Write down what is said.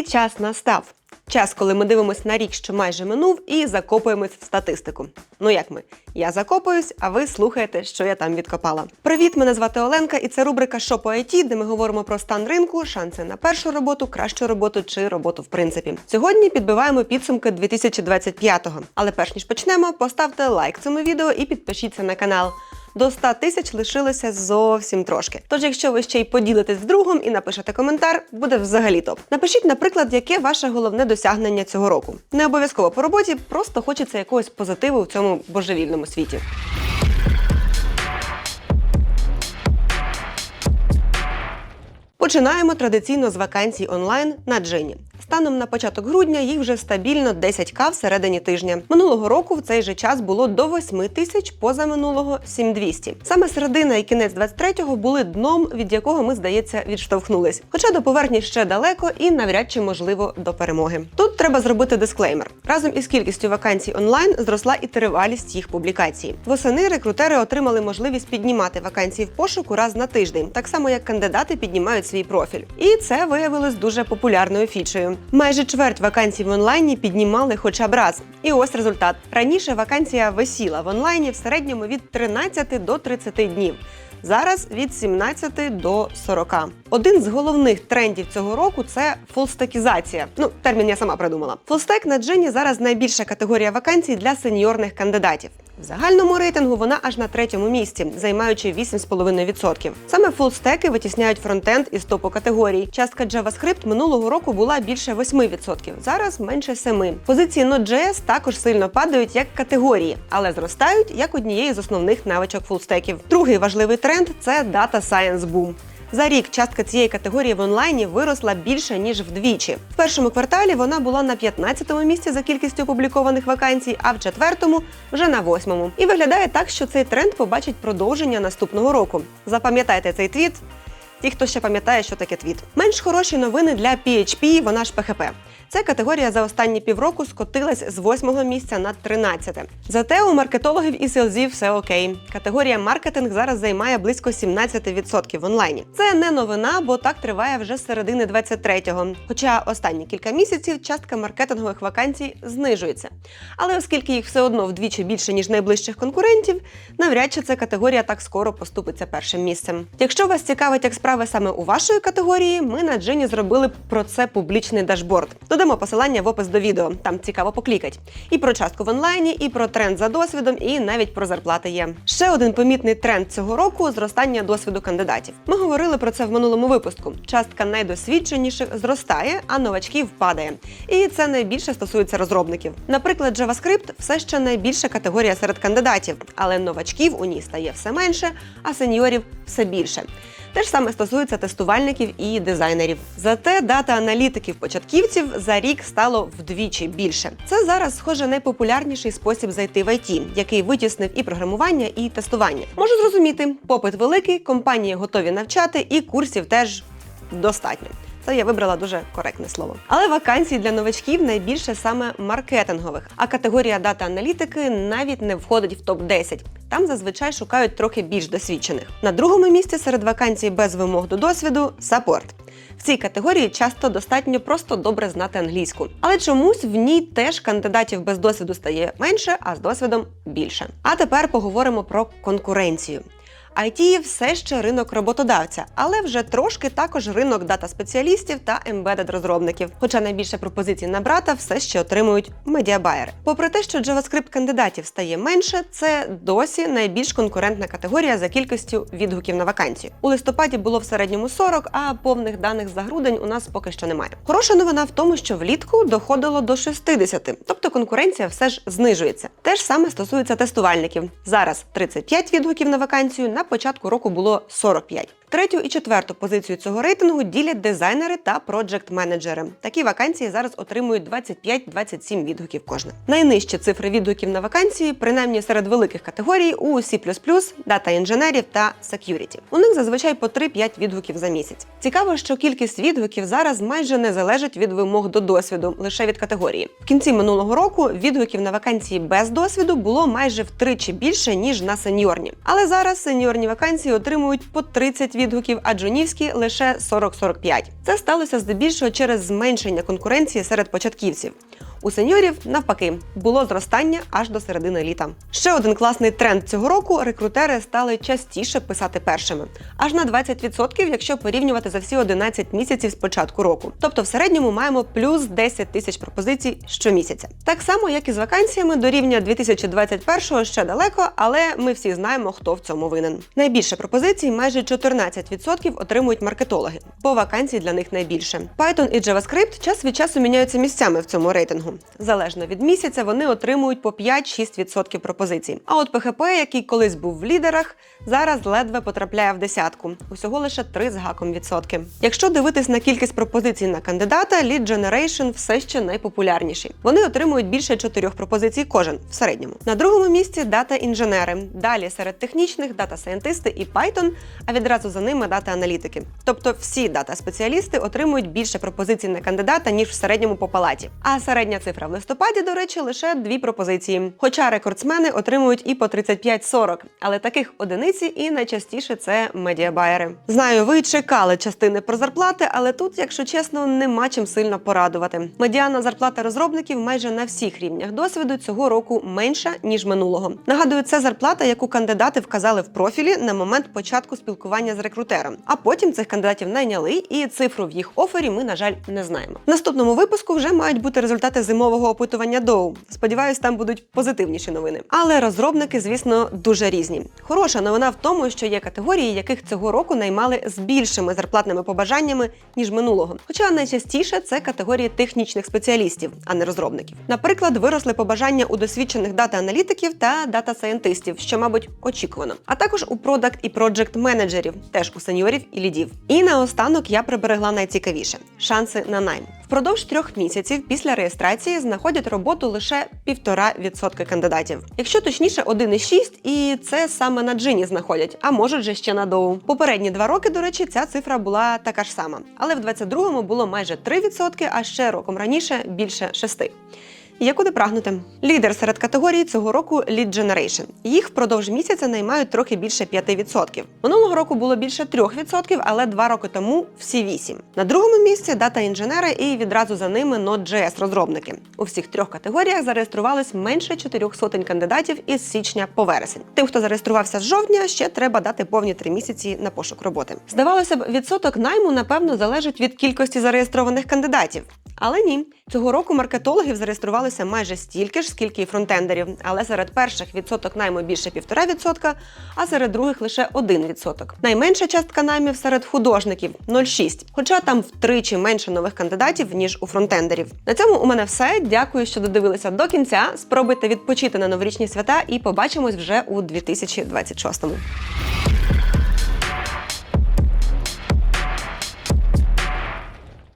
Цей час настав. Час, коли ми дивимося на рік, що майже минув, і закопуємось в статистику. Ну як ми? Я закопуюсь, а ви слухаєте, що я там відкопала. Привіт, мене звати Оленка, і це рубрика «Що по IT», де ми говоримо про стан ринку, шанси на першу роботу, кращу роботу чи роботу в принципі. Сьогодні підбиваємо підсумки 2025-го. Але перш ніж почнемо, поставте лайк цьому відео і підпишіться на канал. До 100 тисяч лишилося зовсім трошки. Тож, якщо ви ще й поділитесь з другом і напишете коментар, буде взагалі топ. Напишіть, наприклад, яке ваше головне досягнення цього року. Не обов'язково по роботі, просто хочеться якогось позитиву в цьому божевільному світі. Починаємо традиційно з вакансій онлайн на Джині. Станом на початок грудня їх вже стабільно 10к всередині тижня. Минулого року в цей же час було до 8 тисяч, позаминулого 7200. Саме середина і кінець 23-го були дном, від якого ми, здається, відштовхнулись. Хоча до поверхні ще далеко і навряд чи можливо до перемоги. Тут треба зробити дисклеймер. Разом із кількістю вакансій онлайн зросла і тривалість їх публікацій. Восени рекрутери отримали можливість піднімати вакансії в пошуку раз на тиждень, так само як кандидати піднімають свій профіль. І це виявилось дуже популярною фічею. Майже чверть вакансій в онлайні піднімали хоча б раз. І ось результат. Раніше вакансія висіла в онлайні в середньому від 13 до 30 днів. Зараз від 17 до 40. Один з головних трендів цього року це фулстекізація. Ну, термін я сама придумала. Фулстек на джині зараз найбільша категорія вакансій для сеньорних кандидатів. Загальному рейтингу вона аж на третьому місці, займаючи 8,5%. Саме фулстеки витісняють фронтенд із топу категорій. Частка JavaScript минулого року була більше 8%, зараз менше 7%. Позиції Node.js також сильно падають як категорії, але зростають як однією з основних навичок фулстеків. Другий важливий тренд це Data Science Boom. За рік частка цієї категорії в онлайні виросла більше ніж вдвічі. В першому кварталі вона була на 15-му місці за кількістю опублікованих вакансій, а в четвертому вже на восьмому. І виглядає так, що цей тренд побачить продовження наступного року. Запам'ятайте цей твіт. Ті, хто ще пам'ятає, що таке твіт. Менш хороші новини для PHP, вона ж PHP. Ця категорія за останні півроку скотилась з 8 місця на 13. Зате у маркетологів і селзів все окей. Категорія маркетинг зараз займає близько 17% в онлайні. Це не новина, бо так триває вже з середини 23-го. Хоча останні кілька місяців частка маркетингових вакансій знижується. Але оскільки їх все одно вдвічі більше ніж найближчих конкурентів, навряд чи ця категорія так скоро поступиться першим місцем. Якщо вас цікавить, як справи саме у вашої категорії, ми на Джині зробили про це публічний дашборд. Додамо посилання в опис до відео, там цікаво поклікать. І про частку в онлайні, і про тренд за досвідом, і навіть про зарплати є. Ще один помітний тренд цього року зростання досвіду кандидатів. Ми говорили про це в минулому випуску. Частка найдосвідченіших зростає, а новачків падає. І це найбільше стосується розробників. Наприклад, JavaScript все ще найбільша категорія серед кандидатів, але новачків у ній стає все менше, а сеньорів все більше. Те ж саме стосується тестувальників і дизайнерів. Зате дата аналітиків початківців за рік стало вдвічі більше. Це зараз, схоже, найпопулярніший спосіб зайти в IT, який витіснив і програмування, і тестування. Можу зрозуміти, попит великий, компанії готові навчати, і курсів теж достатньо. Це я вибрала дуже коректне слово. Але вакансій для новачків найбільше саме маркетингових. А категорія дата аналітики навіть не входить в топ 10 Там зазвичай шукають трохи більш досвідчених. На другому місці серед вакансій без вимог до досвіду саппорт. В цій категорії часто достатньо просто добре знати англійську, але чомусь в ній теж кандидатів без досвіду стає менше, а з досвідом більше. А тепер поговоримо про конкуренцію. IT все ще ринок роботодавця, але вже трошки також ринок дата-спеціалістів та ембедед розробників. Хоча найбільше пропозицій на брата все ще отримують медіабайери. Попри те, що JavaScript кандидатів стає менше, це досі найбільш конкурентна категорія за кількістю відгуків на вакансію. У листопаді було в середньому 40, а повних даних за грудень у нас поки що немає. Хороша новина в тому, що влітку доходило до 60, тобто конкуренція все ж знижується. Те ж саме стосується тестувальників. Зараз 35 відгуків на вакансію. На початку року було 45. Третю і четверту позицію цього рейтингу ділять дизайнери та проджект-менеджери. Такі вакансії зараз отримують 25-27 відгуків кожна. Найнижчі цифри відгуків на вакансії, принаймні серед великих категорій, у C++, дата інженерів та security. У них зазвичай по 3-5 відгуків за місяць. Цікаво, що кількість відгуків зараз майже не залежить від вимог до досвіду, лише від категорії. В кінці минулого року відгуків на вакансії без досвіду було майже втричі більше ніж на сеньорні. Але зараз сеньорні вакансії отримують по 30 відгуків, а джунівські лише 40-45. Це сталося здебільшого через зменшення конкуренції серед початківців. У сеньорів навпаки було зростання аж до середини літа. Ще один класний тренд цього року: рекрутери стали частіше писати першими, аж на 20%, якщо порівнювати за всі 11 місяців з початку року. Тобто, в середньому маємо плюс 10 тисяч пропозицій щомісяця. Так само, як і з вакансіями, до рівня 2021-го ще далеко, але ми всі знаємо, хто в цьому винен. Найбільше пропозицій, майже 14% отримують маркетологи, бо вакансій для них найбільше. Python і JavaScript час від часу міняються місцями в цьому рейтингу. Залежно від місяця, вони отримують по 5-6% пропозицій. А от ПХП, який колись був в лідерах, зараз ледве потрапляє в десятку. Усього лише 3 з гаком відсотки. Якщо дивитись на кількість пропозицій на кандидата, Lead Generation все ще найпопулярніший. Вони отримують більше 4 пропозицій кожен в середньому. На другому місці дата інженери. Далі серед технічних дата сайентисти і Python, а відразу за ними дата аналітики. Тобто всі дата спеціалісти отримують більше пропозицій на кандидата ніж в середньому по палаті. А середня цифра в листопаді, до речі, лише дві пропозиції. Хоча рекордсмени отримують і по 35-40, але таких одиниці і найчастіше це медіабайери. Знаю, ви чекали частини про зарплати, але тут, якщо чесно, нема чим сильно порадувати. Медіана зарплата розробників майже на всіх рівнях досвіду цього року менша ніж минулого. Нагадую, це зарплата, яку кандидати вказали в профілі на момент початку спілкування з рекрутером. А потім цих кандидатів найняли, і цифру в їх офері ми, на жаль, не знаємо. В наступному випуску вже мають бути результати зимового опитування Доу. Сподіваюсь, там будуть позитивніші новини. Але розробники, звісно, дуже різні. Хороша новина в тому, що є категорії, яких цього року наймали з більшими зарплатними побажаннями ніж минулого. Хоча найчастіше це категорії технічних спеціалістів, а не розробників. Наприклад, виросли побажання у досвідчених дата-аналітиків та дата-сайентистів, що, мабуть, очікувано. А також у продакт і проджект менеджерів, теж у сеньорів і лідів. І наостанок я приберегла найцікавіше шанси на найм. Впродовж трьох місяців після реєстрації знаходять роботу лише 1,5% кандидатів. Якщо точніше, 1,6%, і це саме на джині знаходять, а може же ще на доу. Попередні два роки, до речі, ця цифра була така ж сама. Але в 22-му було майже 3%, а ще роком раніше більше 6%. Є куди прагнути. Лідер серед категорії цього року Lead Generation. Їх впродовж місяця наймають трохи більше 5%. Минулого року було більше 3%, але два роки тому всі 8%. На другому місці дата інженери і відразу за ними Node.js розробники. У всіх трьох категоріях зареєструвалось менше 4 сотень кандидатів із січня по вересень. Тим, хто зареєструвався з жовтня, ще треба дати повні три місяці на пошук роботи. Здавалося б, відсоток найму напевно залежить від кількості зареєстрованих кандидатів. Але ні, цього року маркетологів зареєструвалося майже стільки ж, скільки і фронтендерів, але серед перших відсоток найму більше 1,5%, а серед других лише 1%. Найменша частка наймів серед художників 0,6%, хоча там втричі менше нових кандидатів, ніж у фронтендерів. На цьому у мене все. Дякую, що додивилися до кінця. Спробуйте відпочити на новорічні свята і побачимось вже у 2026-му.